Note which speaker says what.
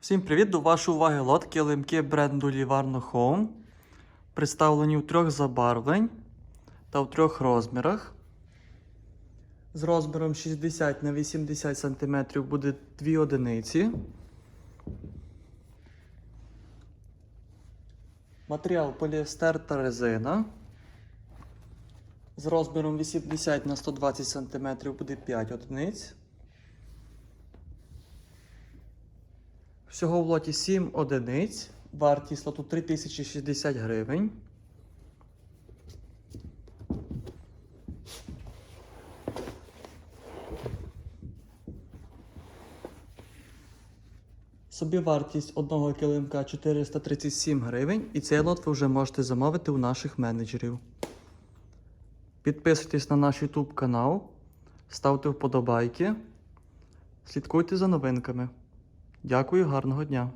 Speaker 1: Всім привіт! До вашої уваги лот килимки бренду Livarno Home. Представлені у трьох забарвлень та у трьох розмірах. З розміром 60 на 80 см буде дві одиниці. Матеріал поліестер та резина. З розміром 80 на 120 см буде 5 одиниць. Всього в лоті 7 одиниць. Вартість лоту 3060 гривень. Собівартість одного килимка 437 гривень, і цей лот ви вже можете замовити у наших менеджерів. Підписуйтесь на наш YouTube канал, ставте вподобайки, слідкуйте за новинками. Дякую, гарного дня!